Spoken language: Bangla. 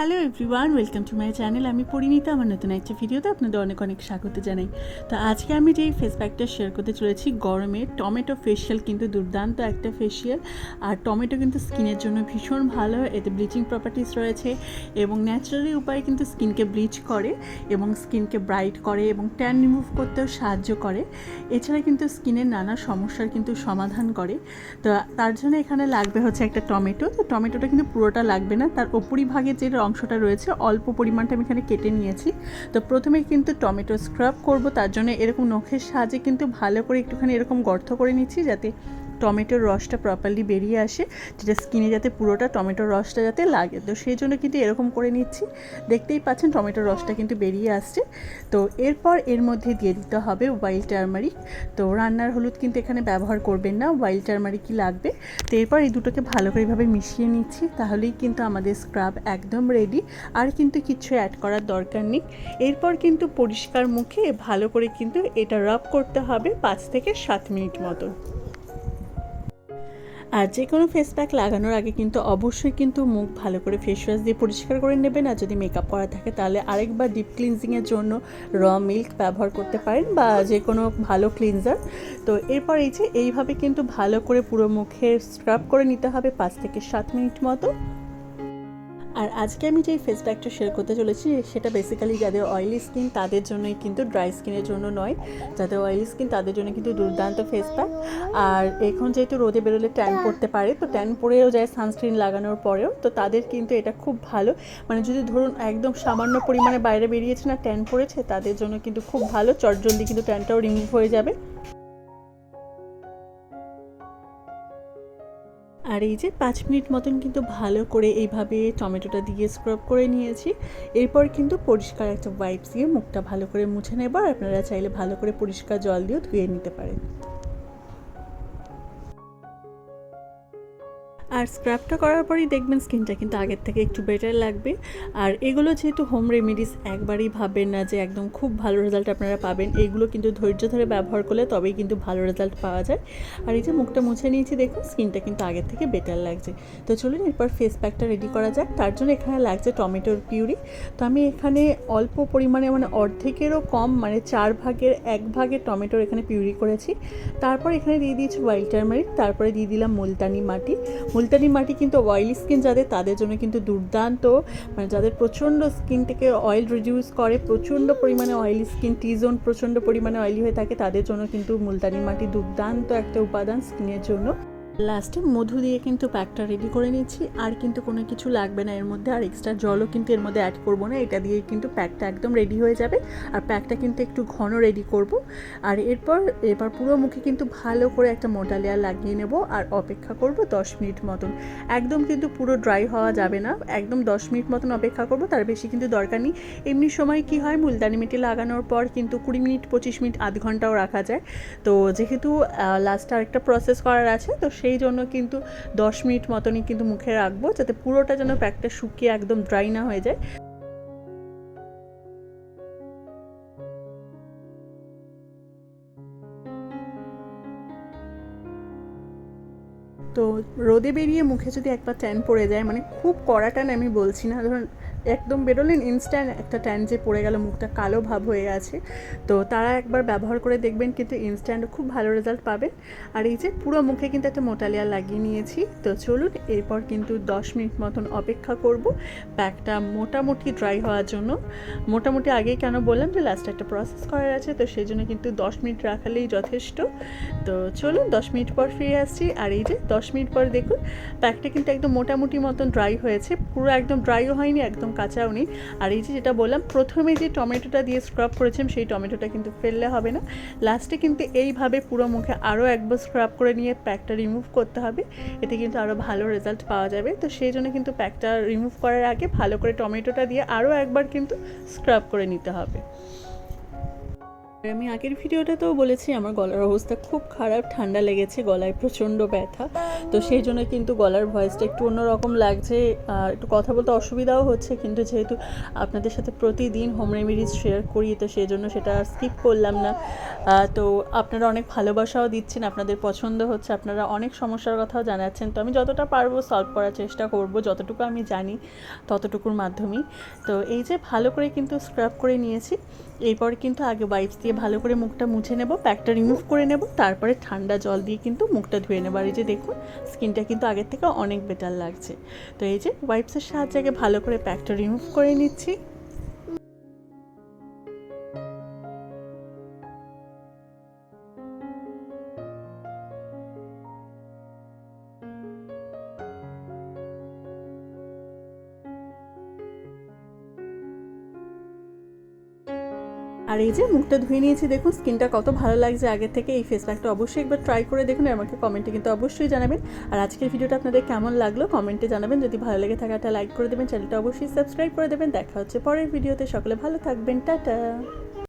Hello everyone welcome to my channel আমি পরিণীতা, আমার নতুন একটা ভিডিওতে আপনাদের অনেক অনেক স্বাগত জানাই। তো আজকে আমি যেই ফেস প্যাকটা শেয়ার করতে চলেছি, গরমে টমেটো ফেশিয়াল কিন্তু দুর্দান্ত একটা ফেশিয়াল আর টমেটো কিন্তু স্কিনের জন্য ভীষণ ভালো, এতে ব্লিচিং প্রপার্টিস রয়েছে এবং ন্যাচারালি উপায়ে কিন্তু স্কিনকে ব্লিচ করে এবং স্কিনকে ব্রাইট করে এবং ট্যান রিমুভ করতেও সাহায্য করে। এছাড়া কিন্তু স্কিনের নানা সমস্যার কিন্তু সমাধান করে। তো তার জন্য এখানে লাগবে হচ্ছে একটা টমেটো তো টমেটোটা কিন্তু পুরোটা লাগবে না, তার উপরিভাগে যে অংশটা রয়েছে, অল্প পরিমাণটা আমি এখানে কেটে নিয়েছি। তো প্রথমে কিন্তু টমেটো স্ক্রাব করব, তার জন্য এরকম নখের সাহায্যে কিন্তু ভালো করে একটুখানি এরকম গর্ত করে নিচ্ছি, যাতে টমেটোর রসটা প্রপারলি বেরিয়ে আসে, যেটা স্কিনে যাতে পুরোটা টমেটোর রসটা যাতে লাগে। তো সেই জন্য কিন্তু এরকম করে নিচ্ছি। দেখতেই পাচ্ছেন টমেটোর রসটা কিন্তু বেরিয়ে আসছে। তো এরপর এর মধ্যে দিয়ে দিতে হবে ওয়াইল্ড টার্মারিক তো রান্নার হলুদ কিন্তু এখানে ব্যবহার করবেন না ওয়াইল্ড টার্মারিকই লাগবে। তো এরপর এই দুটোকে ভালো করে এভাবে মিশিয়ে নিচ্ছি, তাহলেই কিন্তু আমাদের স্ক্রাব একদম রেডি আর কিন্তু কিছু অ্যাড করার দরকার নেই। এরপর কিন্তু পরিষ্কার মুখে ভালো করে কিন্তু এটা রাব করতে হবে পাঁচ থেকে সাত মিনিট মতো আর যে কোনো ফেস প্যাক লাগানোর আগে কিন্তু অবশ্যই কিন্তু মুখ ভালো করে ফেস ওয়াশ দিয়ে পরিষ্কার করে নেবেন। আর যদি মেকআপ করা থাকে তাহলে আরেকবার ডিপ ক্লিনজিংয়ের জন্য র মিল্ক ব্যবহার করতে পারেন বা যে কোনো ভালো ক্লিনজার তো এরপর এই যে, এইভাবে কিন্তু ভালো করে পুরো মুখে স্ক্রাব করে নিতে হবে পাঁচ থেকে সাত মিনিট মতো। আর আজকে আমি যে ফেস প্যাকটা শেয়ার করতে চলেছি, সেটা বেসিক্যালি যাদের অয়েলি স্কিন তাদের জন্যই কিন্তু ড্রাই স্কিনের জন্য নয়। যাদের অয়েলি স্কিন তাদের জন্য কিন্তু দুর্দান্ত ফেস প্যাক আর এখন যেহেতু রোদে বেরোলে ট্যান পড়তে পারে, তো ট্যান পড়েও যায় সানস্ক্রিন লাগানোর পরেও, তো তাদের কিন্তু এটা খুব ভালো। মানে যদি ধরুন একদম সামান্য পরিমাণে বাইরে বেরিয়েছে না ট্যান পড়েছে, তাদের জন্য কিন্তু খুব ভালো। চটজলদি কিন্তু ট্যানটাও রিমুভ হয়ে যাবে। আর এই যে পাঁচ মিনিট মতন কিন্তু ভালো করে এইভাবে টমেটোটা দিয়ে স্ক্রাব করে নিয়েছি। এরপর কিন্তু পরিষ্কার একটা ওয়াইপস দিয়ে মুখটা ভালো করে মুছে নেবার আপনারা চাইলে ভালো করে পরিষ্কার জল দিয়েও ধুয়ে নিতে পারেন। আর স্ক্রাবটা করার পরেই দেখবেন স্কিনটা কিন্তু আগের থেকে একটু বেটার লাগবে। আর এগুলো যেহেতু হোম রেমেডিস একবারই ভাবেন না যে একদম খুব ভালো রেজাল্ট আপনারা পাবেন। এইগুলো কিন্তু ধৈর্য ধরে ব্যবহার করলে তবেই কিন্তু ভালো রেজাল্ট পাওয়া যায়। আর এই যে মুখটা মুছে নিয়েছি দেখুন, স্কিনটা কিন্তু আগের থেকে বেটার লাগছে। তো চলুন এরপর ফেস প্যাকটা রেডি করা যাক। তার জন্য এখানে লাগছে টমেটোর পিউরি। তো আমি এখানে অল্প পরিমাণে মানে অর্ধেকেরও কম মানে চার ভাগের এক ভাগের টমেটোর এখানে পিউরি করেছি। তারপর এখানে দিয়ে দিয়েছি হোয়াইট টার্মারিক তারপরে দিয়ে দিলাম মুলতানি মাটি। মুলতানি মাটি কিন্তু অয়েলি স্কিন যাদের, তাদের জন্য কিন্তু দুর্দান্ত। মানে যাদের প্রচণ্ড স্কিন থেকে অয়েল রিডিউস করে, প্রচণ্ড পরিমাণে অয়েলি স্কিন টি জোন প্রচণ্ড পরিমাণে অয়েলি হয়ে থাকে, তাদের জন্য কিন্তু মুলতানি মাটি দুর্দান্ত একটা উপাদান স্কিনের জন্য। লাস্টে মধু দিয়ে কিন্তু প্যাকটা রেডি করে নিচ্ছি। আর কিন্তু কোনো কিছু লাগবে না এর মধ্যে। আর এক্সট্রা জলও কিন্তু এর মধ্যে অ্যাড করব না। এটা দিয়ে কিন্তু প্যাকটা একদম রেডি হয়ে যাবে। আর প্যাকটা কিন্তু একটু ঘন রেডি করব। আর এরপর এরপর পুরো মুখে কিন্তু ভালো করে একটা মোটা লেয়ার লাগিয়ে নেব। আর অপেক্ষা করব দশ মিনিট মতন। একদম কিন্তু পুরো ড্রাই হওয়া যাবে না। একদম দশ মিনিট মতন অপেক্ষা করব। তার বেশি কিন্তু দরকার নেই। এমনি সময় কি হয়, মুলতানি মিটি লাগানোর পর কিন্তু কুড়ি মিনিট, পঁচিশ মিনিট, আধ ঘন্টাও রাখা যায়। তো যেহেতু লাস্টে আরেকটা প্রসেস করার আছে, তো সেই জন্য কিন্তু দশ মিনিট মতনই কিন্তু মুখে রাখব, যাতে পুরোটা যেন প্যাকটা শুকিয়ে একদম ড্রাই না হয়ে যায়। তো রোদে বেরিয়ে মুখে যদি একবার ট্যান পড়ে যায় মানে খুব কড়া ট্যান আমি বলছি না, ধরুন একদম বেরোলেন ইনস্ট্যান্ট একটা ট্যান যে পড়ে গেল, মুখটা কালো ভাব হয়ে আছে তো তারা একবার ব্যবহার করে দেখবেন, কিন্তু ইনস্ট্যান্ট খুব ভালো রেজাল্ট পাবেন। আর এই যে পুরো মুখে কিন্তু একটা মোটা লেয়ার লাগিয়ে নিয়েছি। তো চলুন, এরপর কিন্তু দশ মিনিট মতন অপেক্ষা করব প্যাকটা মোটামুটি ড্রাই হওয়ার জন্য। মোটামুটি আগেই কেন বললাম যে লাস্টে একটা প্রসেস করার আছে, তো সেই জন্য কিন্তু দশ মিনিট রাখালেই যথেষ্ট। তো চলুন, দশ মিনিট পর ফিরে আসছি। আর এই যে দশ মিনিট পর দেখুন, প্যাকটা কিন্তু একদম মোটামুটি মতন ড্রাই হয়েছে। পুরো একদম ড্রাইও হয়নি, একদম কাঁচাও নেই আর এই যে যেটা বললাম, প্রথমে যে টমেটোটা দিয়ে স্ক্রাব করেছিলাম, সেই টমেটোটা কিন্তু ফেললে হবে না। লাস্টে কিন্তু এইভাবে পুরো মুখে আরও একবার স্ক্রাব করে নিয়ে প্যাকটা রিমুভ করতে হবে। এতে কিন্তু আরও ভালো রেজাল্ট পাওয়া যাবে। তো সেই জন্য কিন্তু প্যাকটা রিমুভ করার আগে ভালো করে টমেটোটা দিয়ে আরও একবার কিন্তু স্ক্রাব করে নিতে হবে। আমি আগের ভিডিওটাতেও বলেছি, আমার গলার অবস্থা খুব খারাপ, ঠান্ডা লেগেছে, গলায় প্রচণ্ড ব্যথা। তো সেই জন্য কিন্তু গলার ভয়েসটা একটু অন্যরকম লাগছে। আর একটু কথা বলতে অসুবিধাও হচ্ছে, কিন্তু যেহেতু আপনাদের সাথে প্রতিদিন হোম রেমেডিজ শেয়ার করি, তো সেই জন্য সেটা স্কিপ করলাম না। তো আপনারা অনেক ভালোবাসাও দিচ্ছেন, আপনাদের পছন্দ হচ্ছে, আপনারা অনেক সমস্যার কথাও জানাচ্ছেন। তো আমি যতটা পারব সলভ করার চেষ্টা করব, যতটুকু আমি জানি ততটুকুর মাধ্যমেই। তো এই যে ভালো করে কিন্তু স্ক্রাব করে নিয়েছি এরপর কিন্তু আগে ওয়াইপস দিয়ে ভালো করে মুখটা মুছে নেব প্যাকটা রিমুভ করে নেব, তারপরে ঠান্ডা জল দিয়ে কিন্তু মুখটা ধুয়ে নেব। আর এই যে দেখুন স্কিনটা কিন্তু আগের থেকে অনেক বেটার লাগছে। তো এই যে ওয়াইপসের সাহায্যে আগে ভালো করে প্যাকটা রিমুভ করে নিচ্ছি। আর এই যে মুখটা ধুয়ে নিয়েছি, দেখুন, স্কিনটা কত ভালো লাগছে। আগে থেকে এই ফেস প্যাকটা অবশ্যই একবার ট্রাই করে দেখুন আমাকে কমেন্টে কিন্তু অবশ্যই জানাবেন। আর আজকের ভিডিওটা আপনাদের কেমন লাগল কমেন্টে জানাবেন। যদি ভালো লেগে থাকে, একটা লাইক করে দেবেন, চ্যানেলটা অবশ্যই সাবস্ক্রাইব করে দেবেন। দেখা হচ্ছে পরের ভিডিওতে। সকলে ভালো থাকবেন। টাটা!